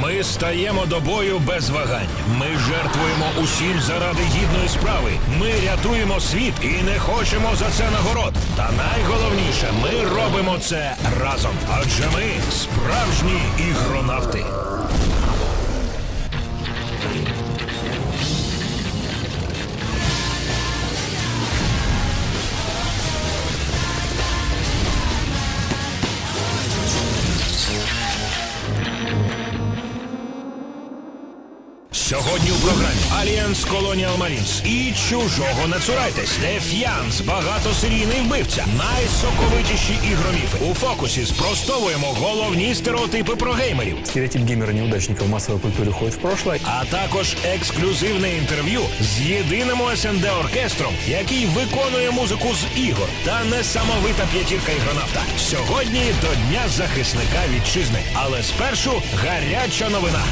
Ми стаємо до бою без вагань. Ми жертвуємо усім заради гідної справи. Ми рятуємо світ і не хочемо за це нагород. Та найголовніше, ми робимо це разом. Адже ми справжні ігронавти. Сьогодні у програмі Alliance Colonial Marines і чужого не цурайтесь. Деф'янс, багатосерійний вбивця, найсоковитіші ігроміфи. У фокусі спростовуємо головні стереотипи про геймерів, Стереотип геймера-неудачника в массовой культуре уходит в прошлое. а також ексклюзивне інтерв'ю з єдиним СНД оркестром, який виконує музику з ігор, та несамовита п'ятірка ігронавта. Сьогодні до Дня захисника вітчизни. Але спершу гаряча новина.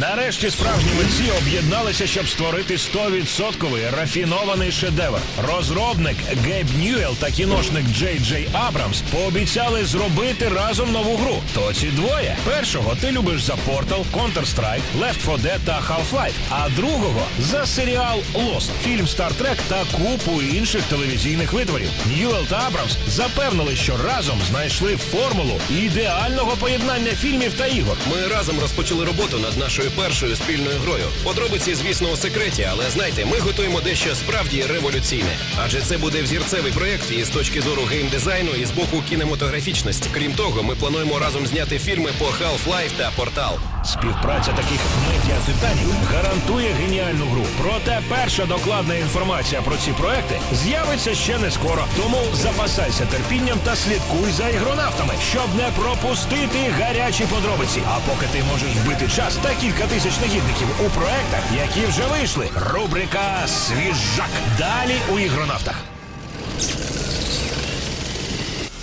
Нарешті справжні митці об'єдналися, щоб створити 100% рафінований шедевр. Розробник Гейб Ньюел та кіношник Джей Джей Абрамс пообіцяли зробити разом нову гру. То ці двоє. Першого ти любиш за Portal, Counter-Strike, Left 4 Dead та Half-Life, а другого за серіал Lost, фільм Star Trek та купу інших телевізійних витворів. Ньюел та Абрамс запевнили, що разом знайшли формулу ідеального поєднання фільмів та ігор. Ми разом розпочали роботу над нашою першою спільною грою. Подробиці, звісно, у секреті, але знайте, ми готуємо дещо справді революційне. Адже це буде взірцевий проєкт і з точки зору геймдизайну, і з боку кінематографічності. Крім того, ми плануємо разом зняти фільми по Half-Life та Portal. Співпраця таких медіатитанів гарантує геніальну гру. Проте перша докладна інформація про ці проекти з'явиться ще не скоро. Тому запасайся терпінням та слідкуй за ігронавтами, щоб не пропустити гарячі подробиці. А поки ти можеш вбити час та кілька тисяч негідників у проектах, які вже вийшли. Рубрика Свіжак. Далі у ігронавтах.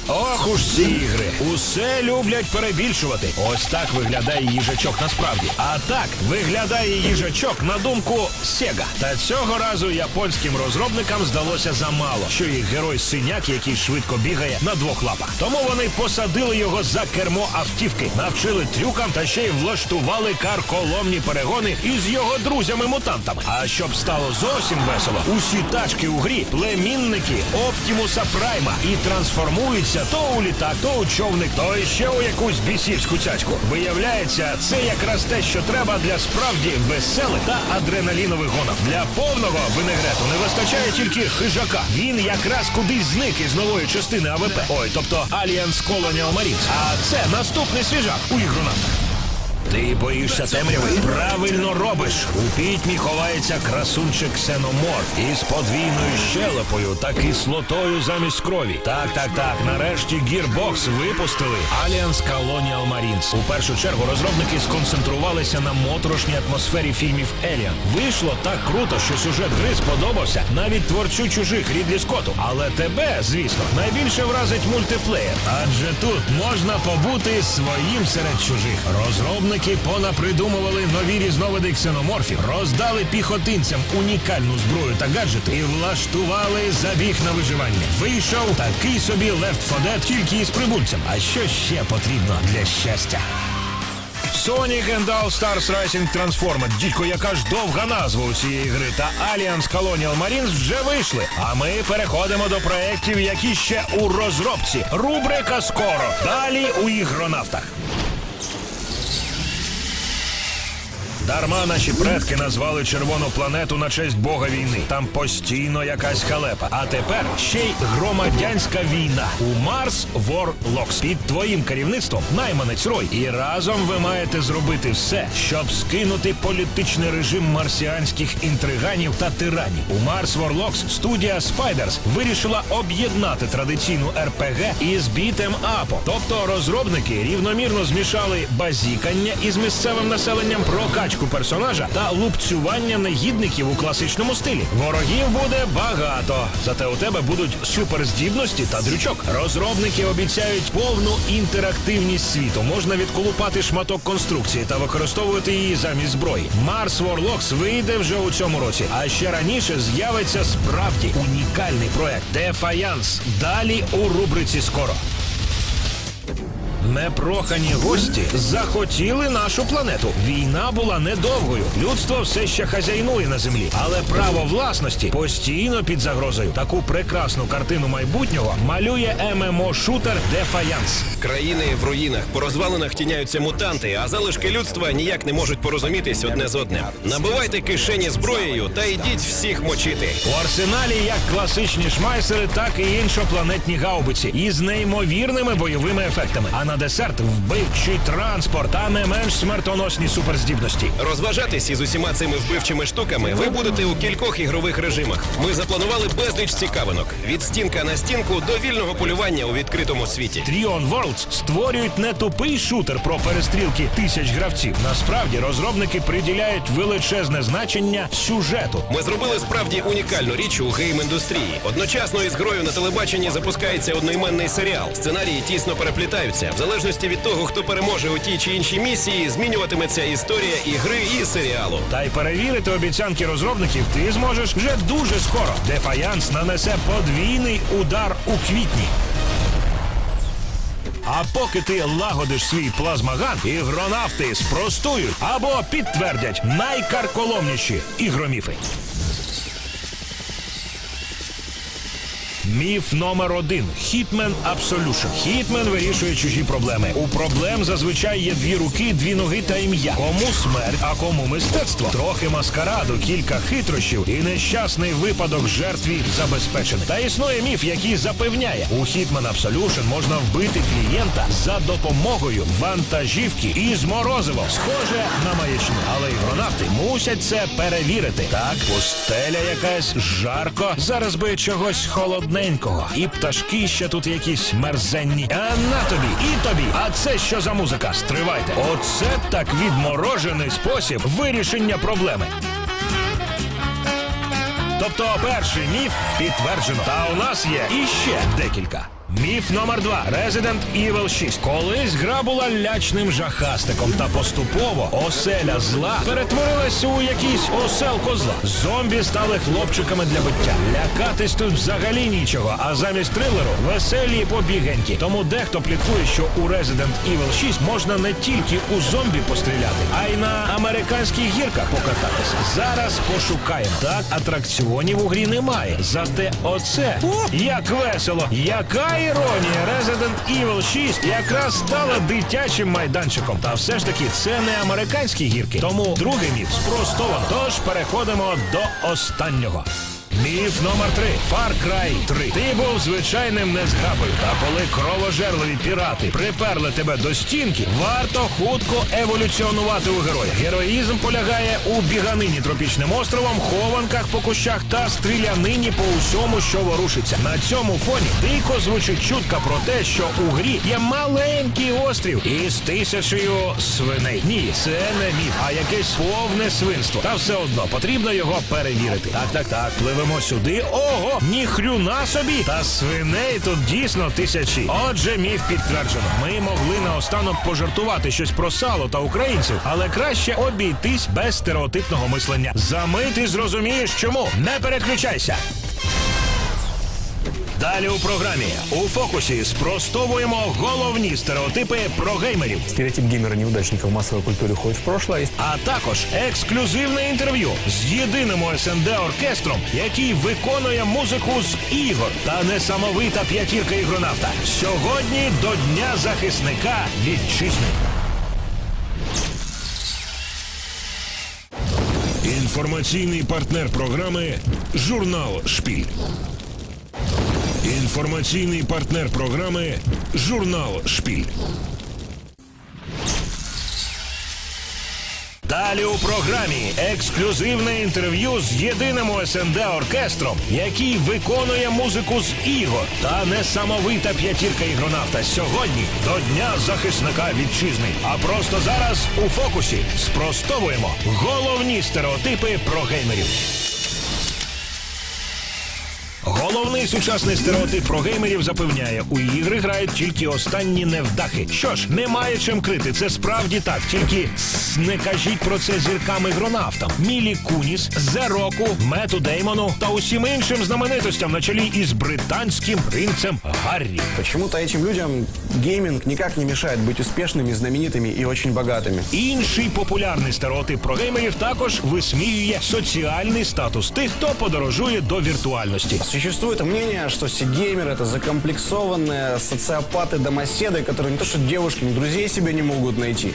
Ох уж ці ігри. Усе люблять перебільшувати. Ось так виглядає їжачок насправді. А так виглядає їжачок на думку Sega. Та цього разу японським розробникам здалося замало, що їх герой синяк, який швидко бігає на двох лапах. Тому вони посадили його за кермо автівки, навчили трюкам та ще й влаштували карколомні перегони із його друзями-мутантами. А щоб стало зовсім весело, усі тачки у грі племінники Оптімуса Прайма і трансформуються то у літак, то у човник, то ще у якусь бісівську цяцьку. Виявляється, це якраз те, що треба для справді веселих та адреналінових гонок. Для повного винегрету не вистачає тільки хижака. Він якраз кудись зник із нової частини АВП. Ой, тобто Alliance Colonial Marines. А це наступний свіжак у ігронавтах. Ти боїшся темряви? Правильно робиш. У пітьмі ховається красунчик ксеноморф із подвійною щелепою та кислотою замість крові. Так, так, так. Нарешті Gearbox випустили Alliance Colonial Marines. У першу чергу розробники сконцентрувалися на моторошній атмосфері фільмів Alien. Вийшло так круто, що сюжет гри сподобався навіть творцю чужих Рідлі Скотту. Але тебе, звісно, найбільше вразить мультиплеєр. Адже тут можна побути своїм серед чужих. Розробники понапридумували нові різновиди ксеноморфів, роздали піхотинцям унікальну зброю та гаджети і влаштували забіг на виживання. Вийшов такий собі 4 Dead тільки із прибульцем. А що ще потрібно для щастя? Sonic and All Stars Racing Transformed. Дідько, яка ж довга назва у цієї гри. Та Alliance Colonial Marines вже вийшли. А ми переходимо до проєктів, які ще у розробці. Рубрика скоро. Далі у ігронавтах. Дарма наші предки назвали червону планету на честь бога війни. Там постійно якась халепа. А тепер ще й громадянська війна. У Марс Warlocks. Під твоїм керівництвом найманець Рой. І разом ви маєте зробити все, щоб скинути політичний режим марсіанських інтриганів та тиранів. У Марс Warlocks студія Spiders вирішила об'єднати традиційну РПГ із бітем апо. Тобто розробники рівномірно змішали базікання із місцевим населенням прокачку персонажа та лупцювання негідників у класичному стилі. Ворогів буде багато, зате у тебе будуть суперздібності та дрючок. Розробники обіцяють повну інтерактивність світу. Можна відколупати шматок конструкції та використовувати її замість зброї. Марс Warlocks вийде вже у цьому році, а ще раніше з'явиться справді унікальний проект Defiance. Далі у рубриці скоро. Непрохані гості захотіли нашу планету. Війна була недовгою. Людство все ще хазяйнує на землі, але право власності постійно під загрозою. Таку прекрасну картину майбутнього малює ММО-шутер Дефаянс. Країни в руїнах, по розвалинах тіняються мутанти, а залишки людства ніяк не можуть порозумітись одне з одним. Набивайте кишені зброєю та йдіть всіх мочити. У арсеналі як класичні шмайсери, так і іншопланетні гаубиці із неймовірними бойовими ефектами. А на десерт вбивчий транспорт та не менш смертоносні суперздібності. Розважатись із усіма цими вбивчими штуками ви будете у кількох ігрових режимах. Ми запланували безліч цікавинок від стінка на стінку до вільного полювання у відкритому світі. Тріон Worlds створюють не тупий шутер про перестрілки тисяч гравців. Насправді розробники приділяють величезне значення сюжету. Ми зробили справді унікальну річ у гейм-індустрії. Одночасно із грою на телебаченні запускається одноіменний серіал. Сценарії тісно переплітаються. Залежності від того, хто переможе у тій чи іншій місії, змінюватиметься історія і гри, і серіалу. Та й перевірити обіцянки розробників ти зможеш вже дуже скоро. Дефаянс нанесе подвійний удар у квітні. А поки ти лагодиш свій плазмаган, ігронавти спростують або підтвердять найкарколомніші ігроміфи. Міф номер один Хітмен Absolution. Хітмен вирішує чужі проблеми. У проблем зазвичай є дві руки, дві ноги та ім'я. Кому смерть, а кому мистецтво. Трохи маскараду, кілька хитрощів і нещасний випадок жертві забезпечений. Та існує міф, який запевняє, у Hitman Absolution можна вбити клієнта за допомогою вантажівки із морозивом. Схоже на маячню, але ігронавти мусять це перевірити. Так, пустеля якась жарко. Зараз би чогось холодненького. І пташки ще тут якісь мерзенні. А на тобі, і тобі. А це що за музика? Стривайте. Оце так відморожений спосіб вирішення проблеми. Тобто перший міф підтверджено. Та у нас є іще декілька. Міф номер два Resident Evil 6. Колись гра була лячним жахастиком, та поступово оселя зла перетворилася у якийсь осел козла. Зомбі стали хлопчиками для биття. Лякатись тут взагалі нічого, а замість трилеру веселі побігеньки. Тому дехто пліткує, що у Resident Evil 6 можна не тільки у зомбі постріляти, а й на американських гірках покататися. Зараз пошукаємо. Так, атракціонів у грі немає. Зате оце о, як весело! Яка іронія! Resident Evil 6 якраз стала дитячим майданчиком. Та все ж таки це не американські гірки. Тому другий міф спростовано. Тож переходимо до останнього. Міф номер три Far Cry 3. Ти був звичайним незграбою. Та коли кровожерливі пірати приперли тебе до стінки, варто хутко еволюціонувати у героя. Героїзм полягає у біганині тропічним островом, хованках по кущах та стрілянині по усьому, що ворушиться. На цьому фоні дико звучить чутка про те, що у грі є маленький острів із тисячею свиней. Ні, це не міф, а якесь повне свинство. Та все одно потрібно його перевірити. Так, так, так. Пливемо сюди. Ого, ніхрюна собі. Та свиней тут дійсно тисячі. Отже, міф підтверджено. Ми могли наостанок пожартувати щось про сало та українців, але краще обійтись без стереотипного мислення. Замити зрозумієш, чому. Не переключайся. Далі у програмі у фокусі спростовуємо головні стереотипи про геймерів. Стереотип геймера-неудачника в массовой культуре уходит в прошлое. А також ексклюзивне інтерв'ю з єдиним СНД оркестром, який виконує музику з ігор та несамовита п'ятірка ігронавта. Сьогодні до Дня захисника вітчизни. Інформаційний партнер програми Журнал Шпіль. Інформаційний партнер програми Журнал Шпіль. Далі у програмі ексклюзивне інтерв'ю з єдиним СНД оркестром, який виконує музику з ігор та несамовита п'ятірка ігронавта сьогодні до Дня захисника вітчизни. А просто зараз у фокусі спростовуємо головні стереотипи про геймерів. Головний сучасний стереотип про геймерів запевняє, у ігри грають тільки останні невдахи. Що ж, немає чим крити, це справді так. Тільки не кажіть про це зіркам ігронавтам. Мілі Куніс, Зероку, Мету Деймону та усім іншим знаменитостям на чолі із британським принцем Гаррі. Почему-то этим людям Гейминг никак не мешает быть успешными, знаменитыми и очень богатыми. Інший популярний стереотип про геймерів також висміює соціальний статус тих, хто подорожує до віртуальності. Существует мнение, что все геймеры это закомплексованные социопаты-домоседы, которые не то что девушки, ни друзей себе не могут найти.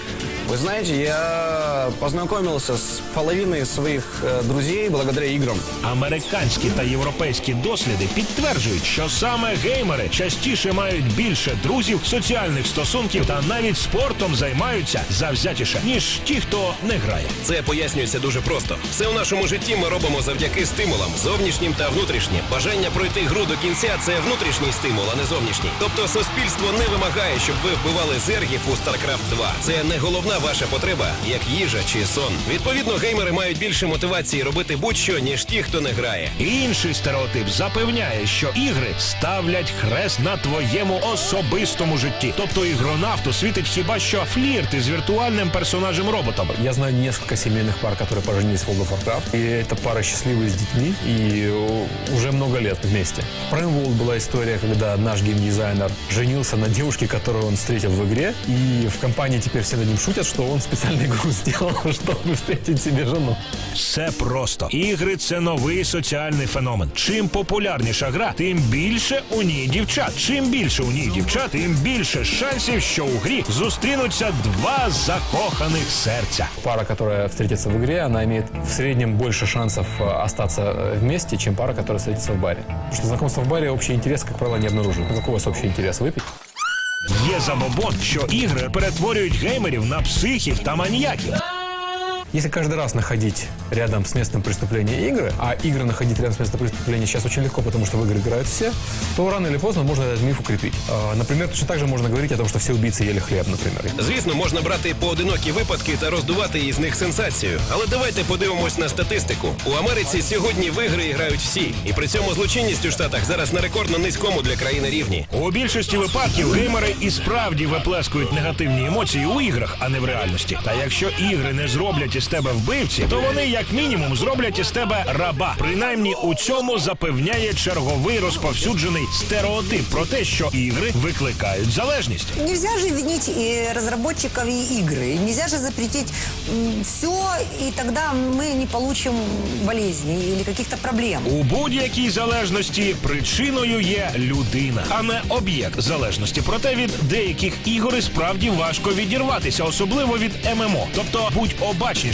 Вы знаете, я познакомился с половиной своих э, друзей благодаря играм. Американські та європейські досліди підтверджують, що саме геймери частіше мають більше друзів, соціальних стосунків та навіть спортом займаються завзятіше, ніж ті, хто не грає. Це пояснюється дуже просто. Все у нашому житті ми робимо завдяки стимулам, зовнішнім та внутрішнім. Бажання пройти гру до кінця це внутрішній стимул, а не зовнішній. Тобто суспільство не вимагає, щоб ви вбивали зергів у StarCraft 2. Це не головна ваша потреба, як їжа чи сон. Відповідно, геймери мають більше мотивації робити будь-що, ніж ті, хто не грає. Інший стереотип запевняє, що ігри ставлять хрест на твоєму особистому житті. Тобто ігронавту світить хіба що флірт із віртуальним персонажем роботом. Я знаю несколько семейных пар, которые поженились в World of Warcraft. И эта пара счастливые с детьми и э, уже много лет вместе. В Prime World была история, когда наш геймдизайнер женился на девушке, которую он встретил в игре. И в компании теперь все над ним шутят, что он специально игру сделал, чтобы встретить себе жену. Все просто. Ігри це новий соціальний феномен. Чим популярніша гра, тим більше у ній дівчат. Чим більше у ній дівчат, тим більше шансів, що у грі зустрінуться два закоханих серця. Пара, которая встретится в игре, она имеет в среднем больше шансов э, остаться э, вместе, чем пара, которая встретится в баре. Потому что знакомство в баре общий интерес, как правило, не обнаружен. Какой у вас общий интерес? Выпить? Є забобон, що ігри перетворюють геймерів на психів та маніяків. Если каждый раз находить рядом с местом преступления игры, а игры находить рядом с местом преступления сейчас очень легко, потому что в игры играют все, то рано или поздно можно этот миф укрепить. А, Например, точно так же можно говорить о том, что все убийцы ели хлеб, например. Звісно, можна брати поодинокі випадки та роздувати із них сенсацію. Але давайте подивимось на статистику. У Америці сьогодні в ігри грають всі, і при цьому злочинність у штатах зараз на рекордно низькому для країни рівні. У більшості випадків геймери і справді виплескують негативні емоції у іграх, а не в реальності. Та якщо ігри не зроблять із тебе вбивці, то вони як мінімум зроблять із тебе раба. Принаймні у цьому запевняє черговий розповсюджений стереотип про те, що ігри викликають залежність. Нельзя же винить и разработчиков и игры. Нельзя же запретить все, и тогда мы не получим болезней или каких-то проблем. У будь-якій залежності причиною є людина, а не об'єкт залежності. Проте від деяких ігор і справді важко відірватися, особливо від ММО. Тобто будь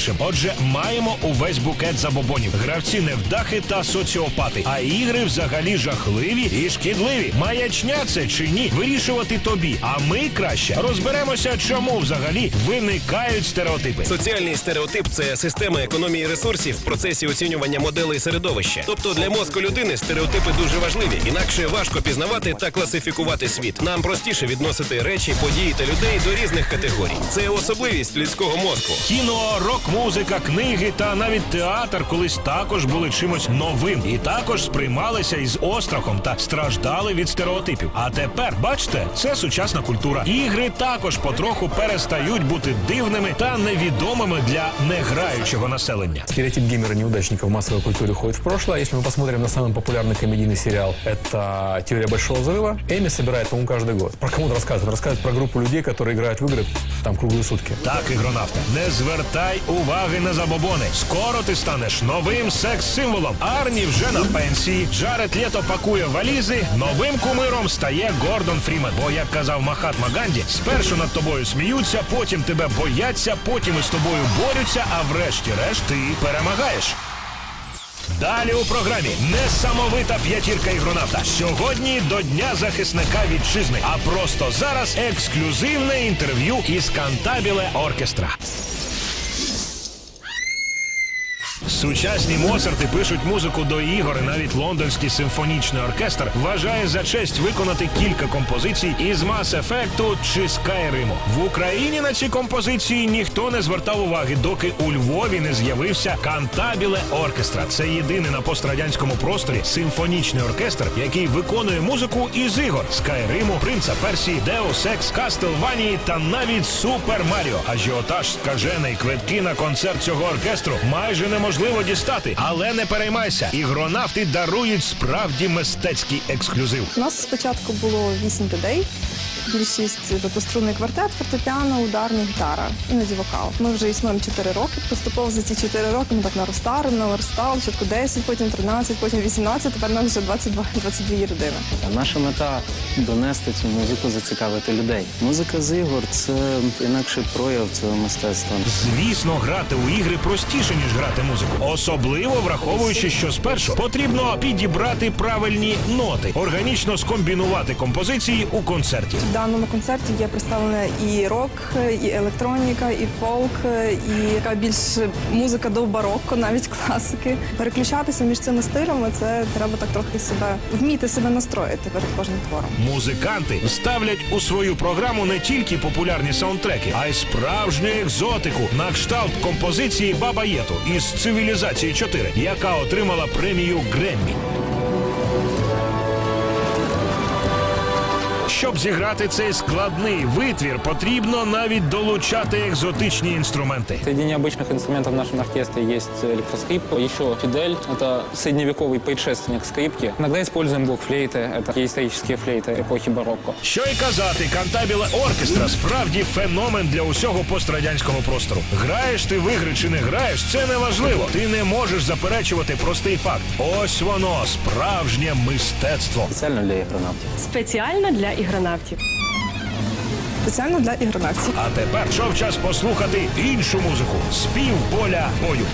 обачнішим. Отже, маємо увесь букет забобонів. Гравці невдахи та соціопати. А ігри взагалі жахливі і шкідливі. Маячня це чи ні? Вирішувати тобі. А ми краще розберемося, чому взагалі виникають стереотипи. Соціальний стереотип це система економії ресурсів в процесі оцінювання моделей середовища. Тобто для мозку людини стереотипи дуже важливі, інакше важко пізнавати та класифікувати світ. Нам простіше відносити речі, події та людей до різних категорій. Це особливість людського мозку. Кіно, рок-музика, книги та навіть театр колись також були чимось новим і також сприймалися із острахом та страждали від стереотипів. А тепер, бачите, це сучасна культура. Ігри також потроху перестають бути дивними та невідомими для неграючого населення. Стереотип геймера-неудачника в массовой культуре уходит в прошлое. Если мы посмотрим на самый популярный комедийный сериал, это «Теория большого взрыва», Эми собирает, по-моему, каждый год. Про кому-то рассказывает. Рассказывает про группу людей, которые играют в игры там круглые сутки. Так, ігронавте, не звертай уваги на забобони. Скоро ти станеш новим секс-символом. Арні вже на пенсії. Джаред Лєто пакує валізи. Новим кумиром стає Гордон Фрімен. Бо, як казав Махатма Ганді, спершу над тобою сміються, потім тебе бояться, потім із тобою борються, а врешті-решт ти перемагаєш. Далі у програмі несамовита п'ятірка ігронавта. Сьогодні до Дня захисника вітчизни. А просто зараз ексклюзивне інтерв'ю із Кантабіле Оркестра. Сучасні Моцарти пишуть музику до ігор. Навіть лондонський симфонічний оркестр вважає за честь виконати кілька композицій із Mass Effect чи Скайриму. В Україні на ці композиції ніхто не звертав уваги, доки у Львові не з'явився Кантабіле Оркестра. Це єдиний на пострадянському просторі симфонічний оркестр, який виконує музику із ігор Скайриму, Принца Персії, Deus Ex, Castlevania та навіть Супер Маріо. Ажіотаж скажений квитки на концерт цього оркестру майже неможливо дістати. Але не переймайся, ігронавти дарують справді мистецький ексклюзив. У нас спочатку було вісім людей, Більшість тобто струнний квартет, фортепіано, ударна гітара, іноді вокал. Ми вже існуємо 4 роки. Поступово за ці 4 роки ми так наростали, наростали, спочатку 10, потім 13, потім 18, тепер нас вже 22, 22 родини. Наша мета донести цю музику, зацікавити людей. Музика з ігор це інакший прояв цього мистецтва. Звісно, грати у ігри простіше, ніж грати музику. Особливо враховуючи, що спершу потрібно підібрати правильні ноти, органічно скомбінувати композиції у концерті. Даному концерті є представлена і рок, і електроніка, і фолк, і така більш музика до барокко, навіть класики. Переключатися між цими стилями це треба так трохи себе вміти себе настроїти перед кожним твором. Музиканти вставлять у свою програму не тільки популярні саундтреки, а й справжню екзотику на кшталт композиції Баба Єту із цивілізації 4, яка отримала премію Греммі. Щоб зіграти цей складний витвір, потрібно навіть долучати екзотичні інструменти. Среди необычных инструментов в нашем оркестре есть электроскрипка, еще фидель, это средневековый предшественник скрипки. Иногда используем блокфлейты, это исторические флейты эпохи барокко. Що й казати, кантабіле оркестра справді феномен для усього пострадянського простору. Граєш ти в ігри чи не граєш, це не важливо. Ти не можеш заперечувати простий факт. Ось воно, справжнє мистецтво. Спеціально для ігронавтів. Спеціально для ігронавтів. Спеціально для ігронавців. А тепер шов час послухати іншу музику. Спів поля бою.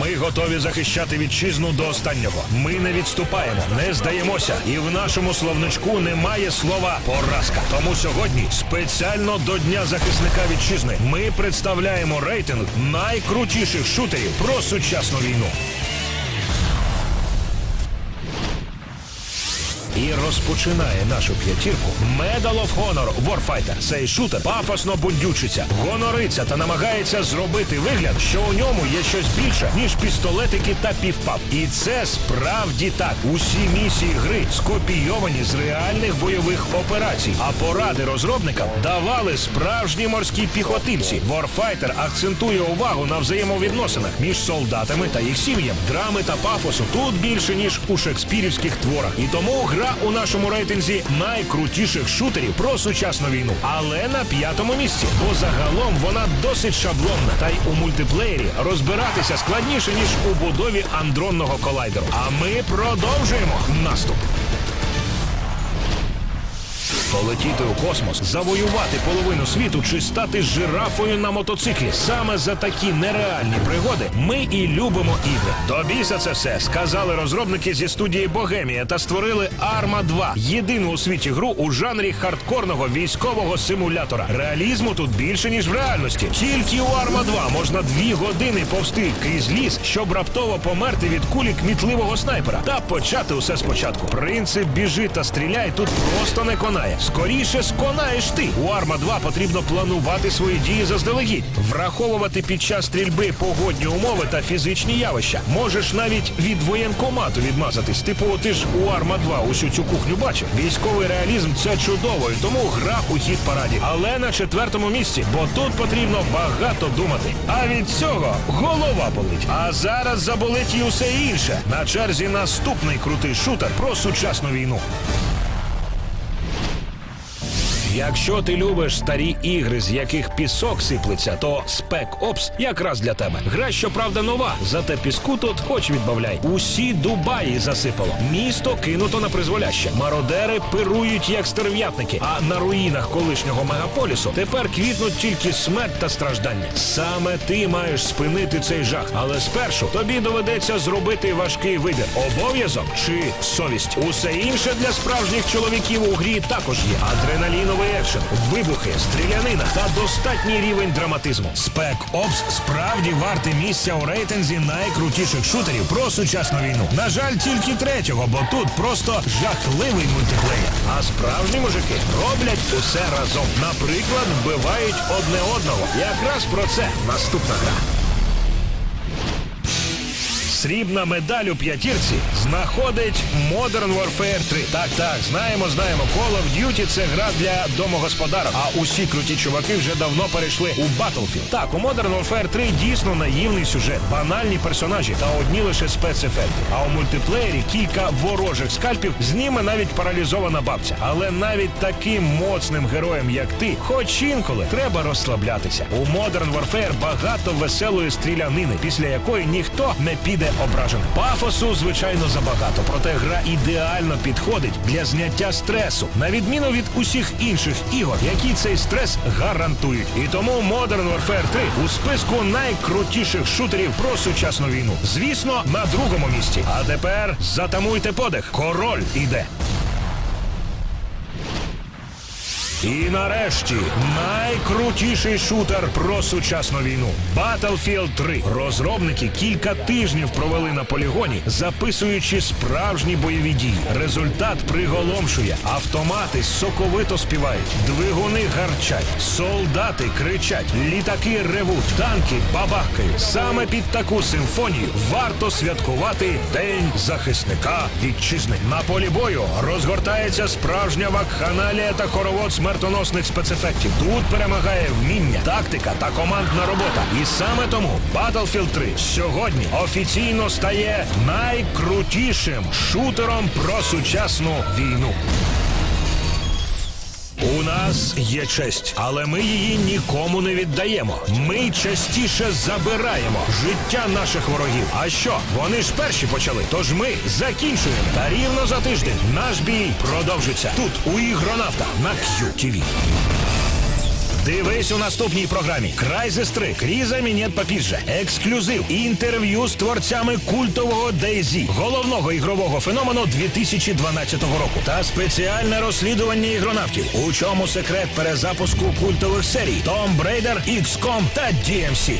Ми готові захищати вітчизну до останнього. Ми не відступаємо, не здаємося. І в нашому словничку немає слова поразка. Тому сьогодні, спеціально до Дня захисника вітчизни, ми представляємо рейтинг найкрутіших шутерів про сучасну війну. І розпочинає нашу п'ятірку Medal of Honor Warfighter. Цей шутер пафосно бундючиться, гонориться та намагається зробити вигляд, що у ньому є щось більше, ніж пістолетики та півпав. І це справді так. Усі місії гри скопійовані з реальних бойових операцій. А поради розробникам давали справжні морські піхотинці. Warfighter акцентує увагу на взаємовідносинах між солдатами та їх сім'ям. Драми та пафосу тут більше ніж у шекспірівських творах. І тому гра у нашому рейтинзі найкрутіших шутерів про сучасну війну. Але на п'ятому місці, бо загалом вона досить шаблонна. Та й у мультиплеєрі розбиратися складніше ніж у будові андронного колайдеру. А ми продовжуємо наступ. Полетіти у космос, завоювати половину світу чи стати жирафою на мотоциклі. Саме за такі нереальні пригоди ми і любимо ігри. До біса це все сказали розробники зі студії Богемія та створили Arma 2 єдину у світі гру у жанрі хардкорного військового симулятора. Реалізму тут більше ніж в реальності. Тільки у Arma 2 можна дві години повсти крізь ліс, щоб раптово померти від кулі кмітливого снайпера та почати усе спочатку. Принцип біжи та стріляй тут просто не конає. Скоріше сконаєш ти. У Арма 2 потрібно планувати свої дії заздалегідь, враховувати під час стрільби погодні умови та фізичні явища. Можеш навіть від воєнкомату відмазатись. Типу, ти ж у Арма 2 усю цю кухню бачив. Військовий реалізм це чудово, і тому гра у хід параді. Але на четвертому місці, бо тут потрібно багато думати. А від цього голова болить. А зараз заболить і усе інше. На черзі наступний крутий шутер про сучасну війну. Якщо ти любиш старі ігри, з яких пісок сиплеться, то Spec Ops якраз для тебе. Гра, щоправда, нова, зате піску тут хоч відбавляй. Усі Дубаї засипало. Місто кинуто на призволяще. Мародери пирують як стерв'ятники. А на руїнах колишнього мегаполісу тепер квітнуть тільки смерть та страждання. Саме ти маєш спинити цей жах. Але спершу тобі доведеться зробити важкий вибір: обов'язок чи совість. Усе інше для справжніх чоловіків у грі також є. Адреналіновий екшен, вибухи, стрілянина та достатній рівень драматизму. Spec Ops справді вартий місця у рейтинзі найкрутіших шутерів про сучасну війну. На жаль, тільки третього, бо тут просто жахливий мультиплеєр. А справжні мужики роблять усе разом. Наприклад, вбивають одне одного. Якраз про це наступна гра. Срібна медаль у п'ятірці знаходить Modern Warfare 3. Так, так, знаємо, знаємо. Call of Duty це гра для домогосподарок. А усі круті чуваки вже давно перейшли у Battlefield. Так, у Modern Warfare 3 дійсно наївний сюжет, банальні персонажі та одні лише спецефекти. А у мультиплеєрі кілька ворожих скальпів зніме навіть паралізована бабця. Але навіть таким моцним героям, як ти, хоч інколи треба розслаблятися. У Modern Warfare багато веселої стрілянини, після якої ніхто не піде ображеним. Пафосу, звичайно, забагато, проте гра ідеально підходить для зняття стресу, на відміну від усіх інших ігор, які цей стрес гарантують. І тому Modern Warfare 3 у списку найкрутіших шутерів про сучасну війну. Звісно, на другому місці. А тепер затамуйте подих. Король іде. І нарешті найкрутіший шутер про сучасну війну Battlefield 3. Розробники кілька тижнів провели на полігоні, записуючи справжні бойові дії. Результат приголомшує. Автомати соковито співають, двигуни гарчать, солдати кричать, літаки ревуть, танки бабахкають. Саме під таку симфонію варто святкувати День захисника вітчизни. На полі бою розгортається справжня вакханалія та хоровод смертоносних спецефектів. Тут перемагає вміння, тактика та командна робота. І саме тому Battlefield 3 сьогодні офіційно стає найкрутішим шутером про сучасну війну. У нас є честь, але ми її нікому не віддаємо. Ми частіше забираємо життя наших ворогів. А що? Вони ж перші почали. Тож ми закінчуємо. Та рівно за тиждень наш бій продовжиться тут, у ігронавта на QTV. Дивись у наступній програмі Crysis 3. Кріза Мінет Папіжа. Ексклюзив. Інтерв'ю з творцями культового Дейзі, головного ігрового феномену 2012 року. Та спеціальне розслідування ігронавтів. У чому секрет перезапуску культових серій Том Брейдер, XCOM та DMC.